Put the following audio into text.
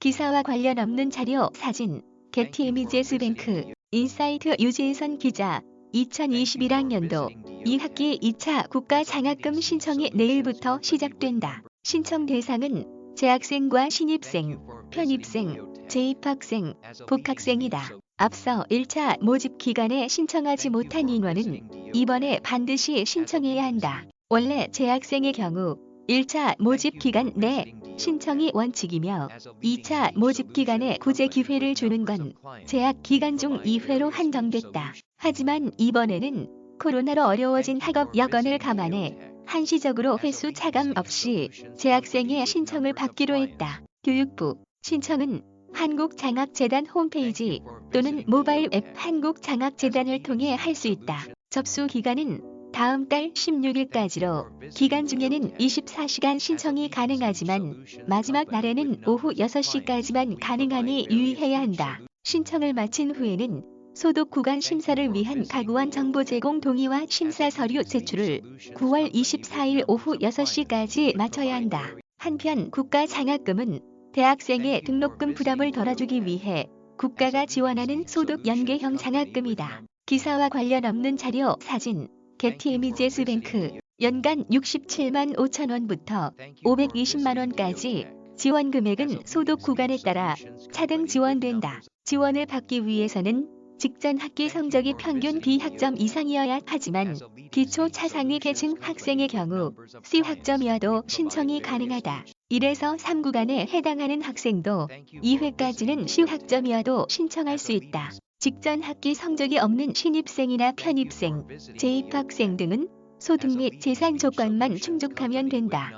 기사와 관련 없는 자료, 사진, 게티 이미제스뱅크, 인사이트 유재선 기자, 2021학년도 2학기 2차 국가 장학금 신청이 내일부터 시작된다. 신청 대상은 재학생과 신입생, 편입생, 재입학생, 복학생이다. 앞서 1차 모집 기간에 신청하지 못한 인원은 이번에 반드시 신청해야 한다. 원래 재학생의 경우 1차 모집 기간 내 신청이 원칙이며 2차 모집 기간에 구제 기회를 주는 건 재학 기간 중 2회로 한정됐다. 하지만 이번에는 코로나로 어려워진 학업 여건을 감안해 한시적으로 횟수 차감 없이 재학생의 신청을 받기로 했다. 교육부 신청은 한국장학재단 홈페이지 또는 모바일 앱 한국장학재단을 통해 할 수 있다. 접수 기간은 다음 달 16일까지로 기간 중에는 24시간 신청이 가능하지만 마지막 날에는 오후 6시까지만 가능하니 유의해야 한다. 신청을 마친 후에는 소득 구간 심사를 위한 가구원 정보 제공 동의와 심사 서류 제출을 9월 24일 오후 6시까지 마쳐야 한다. 한편 국가 장학금은 대학생의 등록금 부담을 덜어주기 위해 국가가 지원하는 소득 연계형 장학금이다. 기사와 관련 없는 자료, 사진, 게티 이미제스 뱅크. 연간 67만 5천 원부터 520만 원까지 지원 금액은 소득 구간에 따라 차등 지원된다. 지원을 받기 위해서는 직전 학기 성적이 평균 B학점 이상이어야 하지만 기초 차상위 계층 학생의 경우 C학점이어도 신청이 가능하다. 1에서 3구간에 해당하는 학생도 2회까지는 C학점이어도 신청할 수 있다. 직전 학기 성적이 없는 신입생이나 편입생, 재입학생 등은 소득 및 재산 조건만 충족하면 된다.